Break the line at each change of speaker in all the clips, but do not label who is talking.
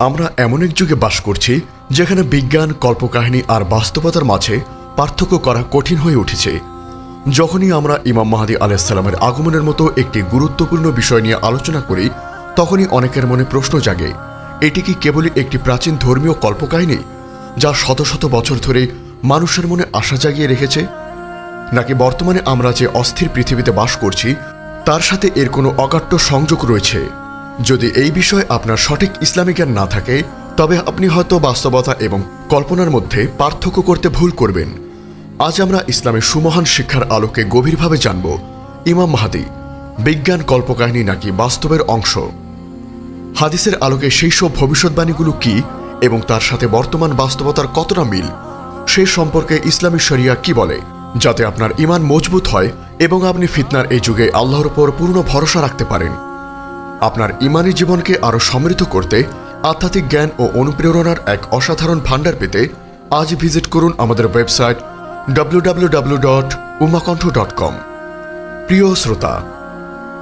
আমরা এমন এক যুগে বাস করছি যেখানে বিজ্ঞান, কল্পকাহিনী আর বাস্তবতার মাঝে পার্থক্য করা কঠিন হয়ে উঠেছে। যখনই আমরা ইমাম মাহাদি আলাইসাল্লামের আগমনের মতো একটি গুরুত্বপূর্ণ বিষয় নিয়ে আলোচনা করি, তখনই অনেকের মনে প্রশ্ন জাগে, এটি কি কেবলই একটি প্রাচীন ধর্মীয় কল্পকাহিনী, যা শত শত বছর ধরে মানুষের মনে আশা জাগিয়ে রেখেছে? নাকি বর্তমানে আমরা যে অস্থির পৃথিবীতে বাস করছি, তার সাথে এর কোনো অকাট্য সংযোগ রয়েছে? যদি এই বিষয়ে আপনার সঠিক ইসলামী জ্ঞান না থাকে, তবে আপনি হয়তো বাস্তবতা এবং কল্পনার মধ্যে পার্থক্য করতে ভুল করবেন। আজ আমরা ইসলামের সুমহান শিক্ষার আলোকে গভীরভাবে জানব, ইমাম মাহাদি, বিজ্ঞান কল্পকাহিনী নাকি বাস্তবের অংশ? হাদিসের আলোকে সেই সব ভবিষ্যৎবাণীগুলো কি এবং তার সাথে বর্তমান বাস্তবতার কতটা মিল, সে সম্পর্কে ইসলামী শরিয়া কি বলে, যাতে আপনার ইমান মজবুত হয় এবং আপনি ফিতনার এই যুগে আল্লাহর উপর পূর্ণ ভরসা রাখতে পারেন? আপনার ইমানি জীবনকে আরও সমৃদ্ধ করতে, আধ্যাত্মিক জ্ঞান ও অনুপ্রেরণার এক অসাধারণ ভাণ্ডার পেতে আজ ভিজিট করুন আমাদের ওয়েবসাইট www.umakonঠ.com ডট উমাকণ্ঠ ডট কম প্রিয় শ্রোতা,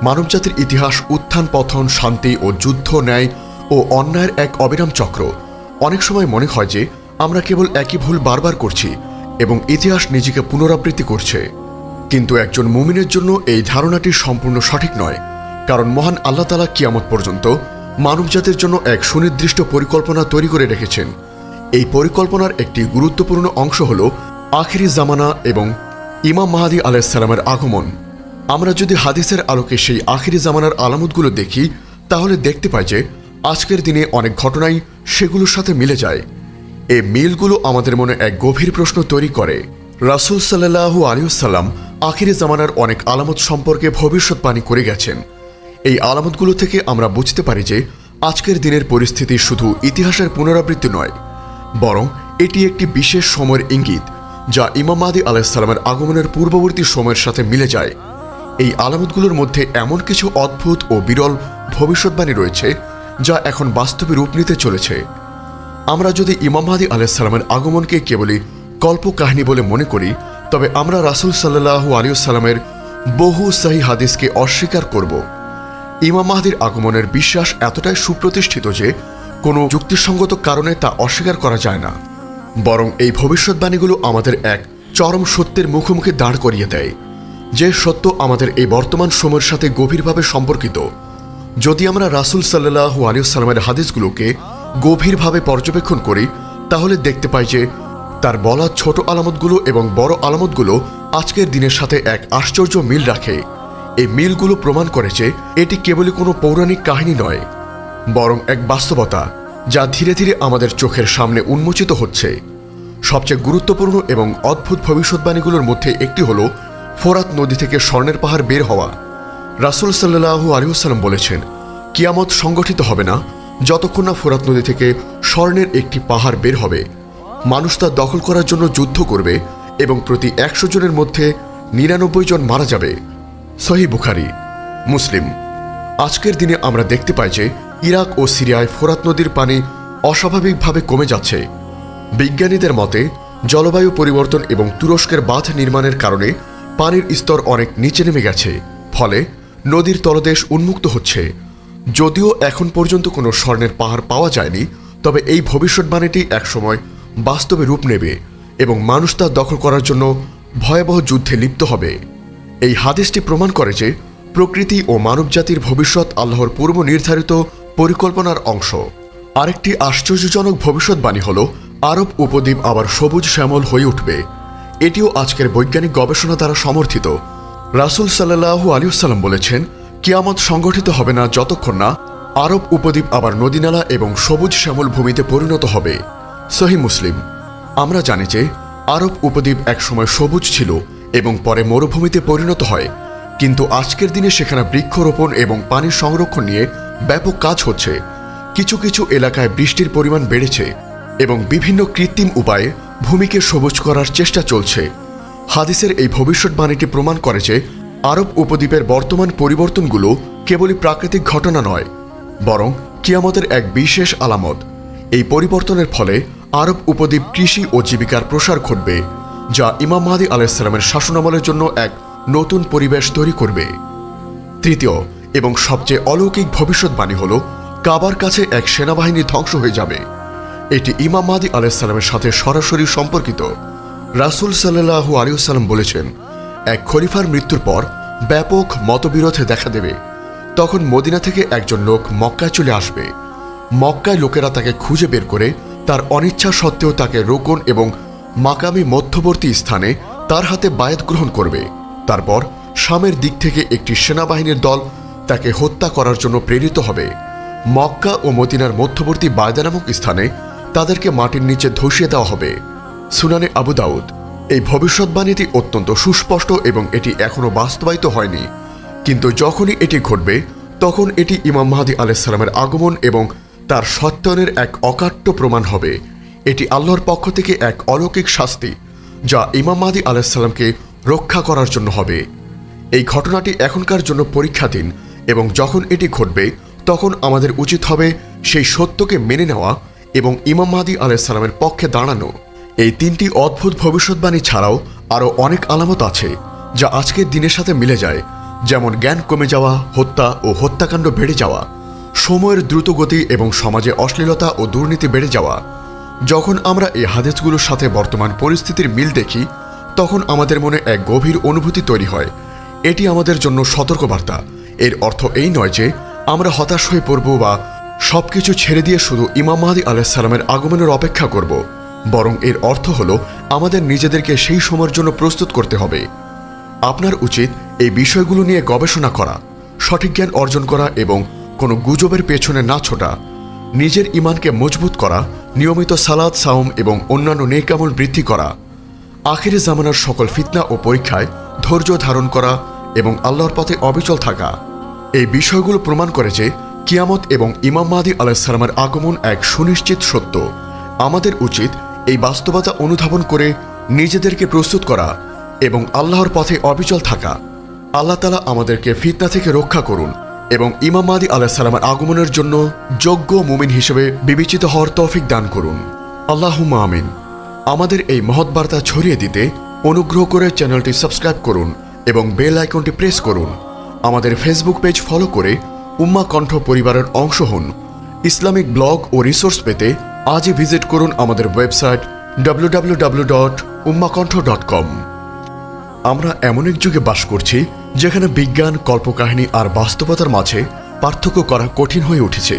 মানবজাতির ইতিহাস, উত্থান পথন শান্তি ও যুদ্ধ, ন্যায় ও অন্যায়ের এক অবিরাম চক্র। অনেক সময় মনে হয় যে আমরা কেবল একই ভুল বারবার করছি এবং ইতিহাস নিজেকে পুনরাবৃত্তি করছে। কিন্তু একজন মুমিনের জন্য এই ধারণাটি সম্পূর্ণ সঠিক নয়। কারণ মহান আল্লাহ তালা কিয়ামত পর্যন্ত মানবজাতির জন্য এক সুনির্দিষ্ট পরিকল্পনা তৈরি করে রেখেছেন। এই পরিকল্পনার একটি গুরুত্বপূর্ণ অংশ হল আখিরি জামানা এবং ইমাম মাহাদি আলাইসাল্লামের আগমন। আমরা যদি হাদিসের আলোকে সেই আখিরি জামানার আলামতগুলো দেখি, তাহলে দেখতে পাই যে আজকের দিনে অনেক ঘটনাই সেগুলোর সাথে মিলে যায়। এই মিলগুলো আমাদের মনে এক গভীর প্রশ্ন তৈরি করে। রাসুল সাল্লাহু আলিউসাল্লাম আখিরি জামানার অনেক আলামত সম্পর্কে ভবিষ্যৎবাণী করে গেছেন। এই আলামতগুলো থেকে আমরা বুঝতে পারি যে আজকের দিনের পরিস্থিতি শুধু ইতিহাসের পুনরাবৃত্তি নয়, বরং এটি একটি বিশেষ সময়ের ইঙ্গিত যা ইমাম মাদি আলাইসাল্লামের আগমনের পূর্ববর্তী সময়ের সাথে মিলে যায়। এই আলামতগুলোর মধ্যে এমন কিছু অদ্ভুত ও বিরল ভবিষ্যৎবাণী রয়েছে যা এখন বাস্তবে রূপ নিতে চলেছে। আমরা যদি ইমাম মাহাদি আলাইসাল্লামের আগমনকে কেবলই কল্পকাহিনী বলে মনে করি, তবে আমরা রাসুল সাল্লাহু আলিউসাল্লামের বহু সাহি হাদিসকে অস্বীকার করব। ইমাম মাহাদির আগমনের বিশ্বাস এতটাই সুপ্রতিষ্ঠিত যে কোনো যুক্তিসঙ্গত কারণে তা অস্বীকার করা যায় না। বরং এই ভবিষ্যৎবাণীগুলো আমাদের এক চরম সত্যের মুখোমুখি দাঁড় করিয়ে দেয়, যে সত্য আমাদের এই বর্তমান সময়ের সাথে গভীরভাবে সম্পর্কিত। যদি আমরা রাসুল সাল্লাহু আলিয়াল্লামের হাদিসগুলোকে গভীরভাবে পর্যবেক্ষণ করি, তাহলে দেখতে পাই যে তার বলা ছোট আলামতগুলো এবং বড় আলামতগুলো আজকের দিনের সাথে এক আশ্চর্য মিল রাখে। এই মিলগুলো প্রমাণ করে যে এটি কেবলই কোনো পৌরাণিক কাহিনী নয়, বরং এক বাস্তবতা যা ধীরে ধীরে আমাদের চোখের সামনে উন্মোচিত হচ্ছে। সবচেয়ে গুরুত্বপূর্ণ এবং অদ্ভুত ভবিষ্যৎবাণীগুলোর মধ্যে একটি হল ফোরাত নদী থেকে স্বর্ণের পাহাড় বের হওয়া। রাসুল সাল্লাহু আলিউসাল্লাম বলেছেন, কিয়ামত সংগঠিত হবে না, যতক্ষণ না ফোরাত নদী থেকে স্বর্ণের একটি পাহাড় বের হবে। মানুষ তা দখল করার জন্য যুদ্ধ করবে এবং প্রতি একশো জনের মধ্যে নিরানব্বই জন মারা যাবে। সহি বুখারি, মুসলিম। আজকের দিনে আমরা দেখতে পাই যে ইরাক ও সিরিয়ায় ফোরাত নদীর পানি অস্বাভাবিকভাবে কমে যাচ্ছে। বিজ্ঞানীদের মতে, জলবায়ু পরিবর্তন এবং তুরস্কের বাঁধ নির্মাণের কারণে পানির স্তর অনেক নিচে নেমে গেছে, ফলে নদীর তলদেশ উন্মুক্ত হচ্ছে। যদিও এখন পর্যন্ত কোনো স্বর্ণের পাহাড় পাওয়া যায়নি, তবে এই ভবিষ্যৎবাণীটি একসময় বাস্তবে রূপ নেবে এবং মানুষ তা দখল করার জন্য ভয়াবহ যুদ্ধে লিপ্ত হবে। এই হাদিসটি প্রমাণ করে যে প্রকৃতি ও মানবজাতির ভবিষ্যৎ আল্লাহর পূর্ব নির্ধারিত পরিকল্পনার অংশ। আরেকটি আশ্চর্যজনক ভবিষ্যৎবাণী হল, আরব উপদ্বীপ আবার সবুজ শ্যামল হয়ে উঠবে। এটিও আজকের বৈজ্ঞানিক গবেষণা দ্বারা সমর্থিত। রাসুল সাল্লাহু আলিউসাল্লাম বলেছেন, কিয়ামত সংগঠিত হবে না যতক্ষণ না আরব উপদ্বীপ আবার নদীনালা এবং সবুজ শ্যামল ভূমিতে পরিণত হবে। সহি মুসলিম। আমরা জানি যে আরব উপদ্বীপ একসময় সবুজ ছিল এবং পরে মরুভূমিতে পরিণত হয়। কিন্তু আজকের দিনে সেখানে বৃক্ষরোপণ এবং পানির সংরক্ষণ নিয়ে ব্যাপক কাজ হচ্ছে। কিছু কিছু এলাকায় বৃষ্টির পরিমাণ বেড়েছে এবং বিভিন্ন কৃত্রিম উপায়ে ভূমিকে সবুজ করার চেষ্টা চলছে। হাদিসের এই ভবিষ্যৎবাণীটি প্রমাণ করে যে আরব উপদ্বীপের বর্তমান পরিবর্তনগুলো কেবলই প্রাকৃতিক ঘটনা নয়, বরং কিয়ামতের এক বিশেষ আলামত। এই পরিবর্তনের ফলে আরব উপদ্বীপ কৃষি ও জীবিকার প্রসার ঘটবে। যা ইমাম মাহাদি আলাইসালামের শাসনামলের জন্য এক নতুন পরিবেশ তৈরি করবে। তৃতীয় এবং সবচেয়ে অলৌকিক ভবিষ্যৎবাণী হল, কাবার কাছে এক সেনাবাহিনী ধ্বংস হয়ে যাবে। এটি ইমাম মাহাদি আলাইসাল্লামের সাথে সরাসরি সম্পর্কিত। রাসুল সাল্লাহু আলিউসাল্লাম বলেছেন, এক খলিফার মৃত্যুর পর ব্যাপক মতবিরোধে দেখা দেবে। তখন মদিনা থেকে একজন লোক মক্কায় চলে আসবে। মক্কায় লোকেরা তাকে খুঁজে বের করে, তার অনিচ্ছা সত্ত্বেও তাকে রোকন এবং মাকামি মধ্যবর্তী স্থানে তার হাতে বায়াত গ্রহণ করবে। তারপর শামের দিক থেকে একটি সেনাবাহিনীর দল তাকে হত্যা করার জন্য প্রেরিত হবে। মক্কা ও মদিনার মধ্যবর্তী বায়দা নামক স্থানে তাদেরকে মাটির নিচে ধসিয়ে দেওয়া হবে। সুনানে আবু দাউদ। এই ভবিষ্যৎবাণীটি অত্যন্ত সুস্পষ্ট এবং এটি এখনও বাস্তবায়িত হয়নি। কিন্তু যখনই এটি ঘটবে, তখন এটি ইমাম মাহাদি আলাইসাল্লামের আগমন এবং তার সত্যায়নের এক অকাট্য প্রমাণ হবে। এটি আল্লাহর পক্ষ থেকে এক অলৌকিক শাস্তি, যা ইমাম মাহাদি আলাইসাল্লামকে রক্ষা করার জন্য হবে। এই ঘটনাটি এখনকার জন্য পরীক্ষাধীন এবং যখন এটি ঘটবে, তখন আমাদের উচিত হবে সেই সত্যকে মেনে নেওয়া এবং ইমাম মাহাদি আলাইসাল্লামের পক্ষে দাঁড়ানো। এই তিনটি অদ্ভুত ভবিষ্যৎবাণী ছাড়াও আরও অনেক আলামত আছে, যা আজকের দিনের সাথে মিলে যায়। যেমন জ্ঞান কমে যাওয়া, হত্যা ও হত্যাকাণ্ড বেড়ে যাওয়া, সময়ের দ্রুত গতি এবং সমাজে অশ্লীলতা ও দুর্নীতি বেড়ে যাওয়া যখন আমরা এই হাদিসগুলোর সাথে বর্তমান পরিস্থিতির মিল দেখি, তখন আমাদের মনে এক গভীর অনুভূতি তৈরি হয়। এটি আমাদের জন্য সতর্কবার্তা। এর অর্থ এই নয় যে আমরা হতাশ হয়ে পড়ব বা সবকিছু ছেড়ে দিয়ে শুধু ইমাম মাহাদি আলাইসাল্লামের আগমনের অপেক্ষা করব। বরং এর অর্থ হলো আমাদের নিজেদেরকে সেই সময়ের জন্য প্রস্তুত করতে হবে। আপনার উচিত এই বিষয়গুলো নিয়ে গবেষণা করা, সঠিক জ্ঞান অর্জন করা এবং কোনো গুজবের পেছনে না ছোটা। নিজের ইমানকে মজবুত করা নিয়মিত সালাদ, সাওম এবং অন্যান্য নেকামল বৃদ্ধি করা, আখিরে জামানার সকল ফিতনা ও পরীক্ষায় ধৈর্য ধারণ করা এবং আল্লাহর পথে অবিচল থাকা। এই বিষয়গুলো প্রমাণ করে যে কিয়ামত এবং ইমাম মাহাদি আলাইসালামের আগমন এক সুনিশ্চিত সত্য। আমাদের উচিত এই বাস্তবতা অনুধাবন করে নিজেদেরকে প্রস্তুত করা এবং আল্লাহর পথে অবিচল থাকা। আল্লাহ তালা আমাদেরকে ফিতনা থেকে রক্ষা করুন। এবং ইমাম মাহাদি আলাইসালামের আগমনের জন্য যোগ্য মুমিন হিসেবে বিবেচিত হওয়ার তৌফিক দান করুন। আল্লাহ আমিন। আমাদের এই মহৎ বার্তা ছড়িয়ে দিতে অনুগ্রহ করে চ্যানেলটি সাবস্ক্রাইব করুন এবং বেল আইকনটি প্রেস করুন। আমাদের ফেসবুক পেজ ফলো করে উম্মা কণ্ঠ পরিবারের অংশ হন। ইসলামিক ব্লগ ও রিসোর্স পেতে আজই ভিজিট করুন আমাদের website www.ummakantho.com dot dot com আমরা এমন এক যুগে বাস করছি, যেখানে বিজ্ঞান, কল্পকাহিনী আর বাস্তবতার মাঝে পার্থক্য করা কঠিন হয়ে উঠেছে।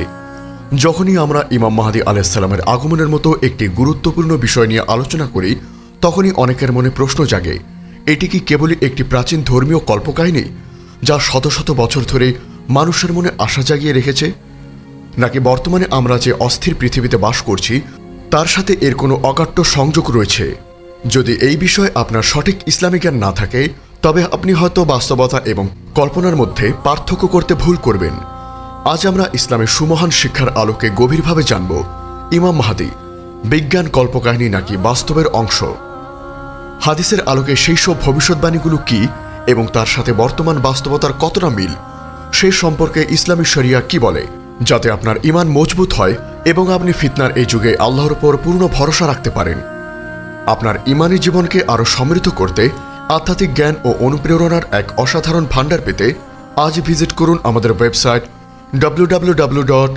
যখনই আমরা ইমাম মাহাদি আলাইসাল্লামের আগমনের মতো একটি গুরুত্বপূর্ণ বিষয় নিয়ে আলোচনা করি, তখনই অনেকের মনে প্রশ্ন জাগে, এটি কি কেবলই একটি প্রাচীন ধর্মীয় কল্পকাহিনী, যা শত শত বছর ধরে মানুষের মনে আশা জাগিয়ে রেখেছে? নাকি বর্তমানে আমরা যে অস্থির পৃথিবীতে বাস করছি, তার সাথে এর কোনো অকাট্য সংযোগ রয়েছে? যদি এই বিষয়ে আপনার সঠিক ইসলামী জ্ঞান না থাকে, তবে আপনি হয়তো বাস্তবতা এবং কল্পনার মধ্যে পার্থক্য করতে ভুল করবেন। আজ আমরা ইসলামের সুমহান শিক্ষার আলোকে গভীরভাবে জানব, ইমাম মাহাদি, বিজ্ঞান কল্পকাহিনী নাকি বাস্তবের অংশ? হাদিসের আলোকে সেই সব ভবিষ্যৎবাণীগুলো কি এবং তার সাথে বর্তমান বাস্তবতার কতটা মিল সেই সম্পর্কে ইসলামী শরিয়া কি বলে, যাতে আপনার ইমান মজবুত হয় এবং আপনি ফিতনার এই যুগে আল্লাহর উপর পূর্ণ ভরসা রাখতে পারেন? আপনার ইমানি জীবনকে আরও সমৃদ্ধ করতে আধ্যাত্মিক জ্ঞান ও অনুপ্রেরণার এক অসাধারণ ভাণ্ডার পেতে আজ ভিজিট করুন আমাদের website W W W dot